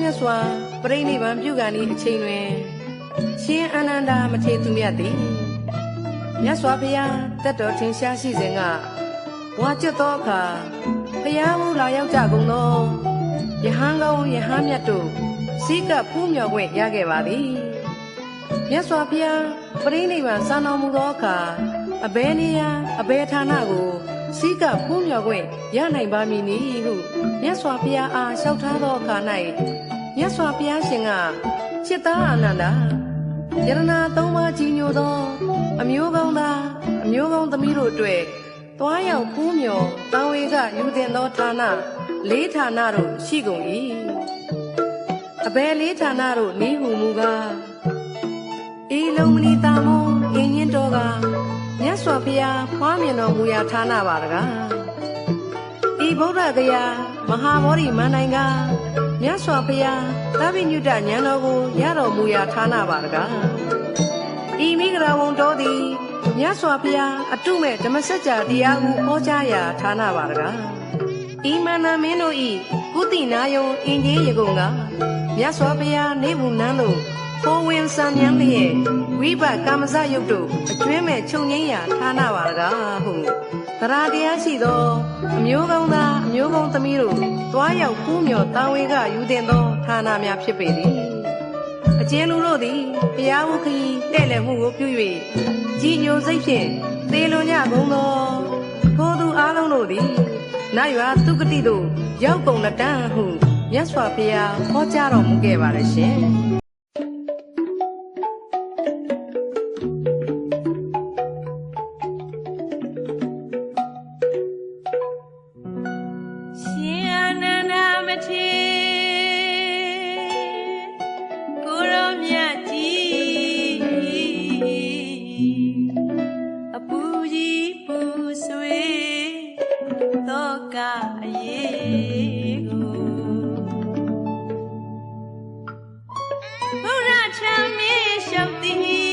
မြတ်စွာပြိဋိဘံပြုကံဤအချိန်တွင်ရှင်အာနန္ဒာမထေသူမြတ်သည်မြတ်စွာဘုရားတက်တော်ထင်ရှားရှိစဉ်ကဘွာကျွတ်သောအခါဘုရားမူလာရောက်ကြကုန်သောယဟန်ကောင်းယဟန်မြတ်တို့စိကပ်ဖူးမြော်ခွင့်ရခဲ့ပါသည်မြတ်စွာဘုရားပြိဋိဘံစံတော်မူသောအခါအဘယ်နေရာအဘယ်ဌာနကို စိကပွမြော်ခွင့်ရနိုင်ပါမည်နည်းဟုမြတ်စွာဘုရားအားလျှောက်ထားသောအခါ၌မြတ်စွာဘုရားရှင်ကจิตသားအနန္ဒာယရနာသုံးပါးကြီးညိုသော အမျိုးကောင်းသားအမျိုးကောင်းသမီးတို့အတွက်သွားရောက်ပူးမြော်တာဝေကယူတင်သောဌာနလေးဌာနတို့ရှိကုန်၏အဘယ်လေးဌာနတို့နည်းဟုမူကားဤလုံးမဏိတာမောအင်းရင်တော်ကား စွာဘုရားဖွားမြင်တော်မူရာဌာနပါတကားဤဗုဒ္ဓဂယာမဟာဗောဓိမန္တိုင်ကမြတ်စွာဘုရားသဗ္ဗညုတဉာဏ်တော်ကိုရတော်မူရာဌာနပါတကားဤမိဂရာဝံတော်သည်မြတ်စွာဘုရားအတုမဲ့ဓမ္မစကြာတရားဟုဟောကြားရာဌာနပါတကားဤမန္တမင်းတို့ဤကုတိနာယုံအင်ကြီးရေကုန်ကမြတ်စွာဘုရားနေဘူးနန်းတို့ ဖောဝင်စံမြန်းလျက်ဝိဘကာမဇယုတ်တို့အကျွင်းမဲ့ခြုံငိမ့်ရာဌာနပါတကားဟုသရတရားရှိသောအမျိုးကောင်းသားအမျိုးကောင်းသမီးတို့တွားရောက်ဖူးမြော်တာဝေကယူတင်သောဌာနများဖြစ်ပေသည်အကျဉ်လူတို့သည်ဘုရားဝခီတဲ့လည်းမှုကိုပြု၍ကြီးညိုစိတ်ဖြင့်သေလွန်ကြကုန်သောထိုသူအလုံးတို့သည်နတ်ရွာသူကတိသို့ရောက်ကုန်လက်တန်းဟုမြတ်စွာဘုရားဟောကြားတော်မူခဲ့ပါရဲ့ရှင်ရှင် ဘုရားချမ်း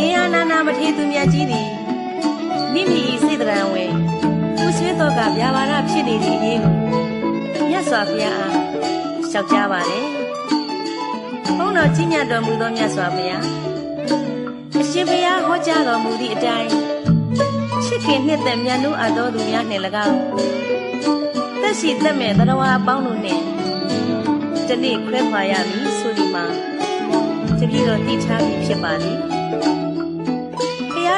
ရှင်အာနန္ဒာမထေရသူမြတ်ကြီးသည်မိမိ၏စေတရံဝေသူဆွေးတော်ကဗျာပါဒဖြစ်နေသည့်အရေးကိုမြတ်စွာဘုရားအားလျှောက်ကြားပါလေ။ဘုန်းတော်ကြီးမြတ်တော်မူသောမြတ်စွာဘုရားအရှင်ဘုရားဟောကြားတော်မူသည့်အတိုင်းချစ်ခင်နှစ်သက်မြတ်နိုးအပ်သောသူများနှင့်၎င်းသက်ရှိသက်မဲ့သရဝါအပေါင်းတို့နှင့်ဒီနေ့ခွဲခွာရမည်ဆိုဒီမှာတပည့်တော်တည်ထားပြီးဖြစ်ပါလေ။ဘုရား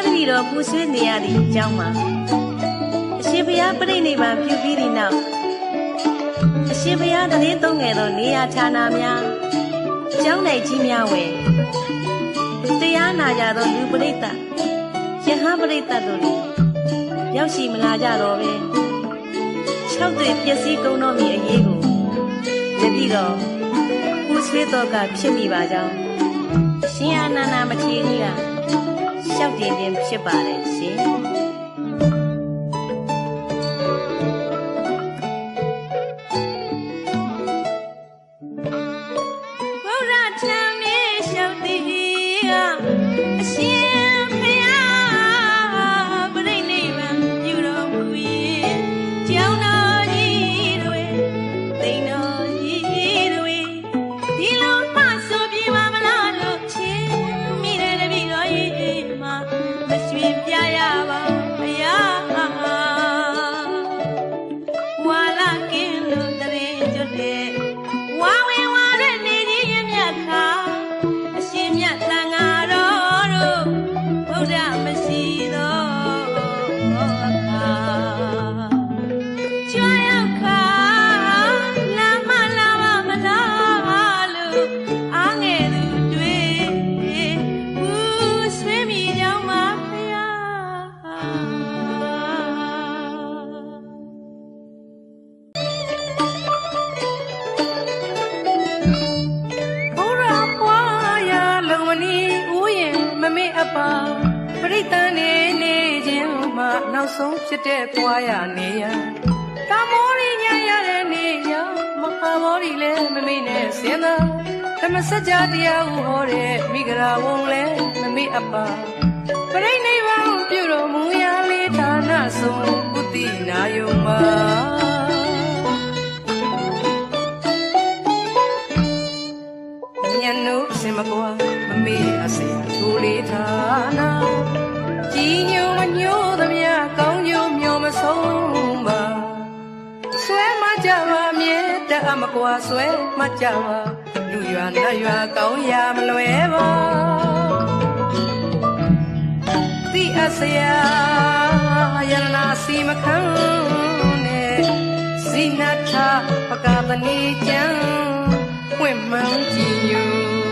တပည့်တော်ပူဆွေးနေရသည့်အကြောင်းမှာအရှင်ဘုရားပြိဋိနိဗ္ဗာန်ပြုပြီးသည့်နောက်အရှင်ဘုရားတည်သုံးငယ်သောနေရာဌာနများကျောင်းနိုင်ကြီးများဝယ်တရားနာကြသောလူပရိသတ်ယဟန်ပရိသတ်တို့သည်ရောက်ရှိမလာကြတော့ပဲ၆တွေ့ပျက်စီးကုန်တော်မူအရေးကိုတပည့်တော်ပူဆွေးတော်ကဖြစ်မိပါကြောင်းရှင်အာနန္ဒာမထေရကြီးကရှော က်တင်ခြင်းဖြစ်ပါတယ်ရှင်ဘုရားချမ်းမြေလျှောက်တည်က နောက်ဆုံးဖြစ်တဲ့ပွားရနေရတာမောရီညာရတဲ့နေရမဟာမောရီလည်းမမေ့နဲ့စင်သာဓမ္မစကြာတရားဟူဟောတဲ့မိဂရာဝုံလည်းမမေ့အပ်ပါ ပရိနိဗ္ဗာန်ပြုတော်မူရာလေးဌာနဆုံးကုတိနာယုံပါညနုစင်မကွာမမေ့အစေထိုးလေးဌာနာကြီးညိုမညိုသမျှကောင်းကျိုးမျောမဆုံးပါဆွဲမကြပါမြဲတအမကွာဆွဲမကြပါလူရွာနတ်ရွာကောင်းရာမလွယ်ပါ တိအစရာယရနာစီမခံနဲ့ဇိနထပကပနိကျံပွင့်မှန်ကြည်ညိုပါ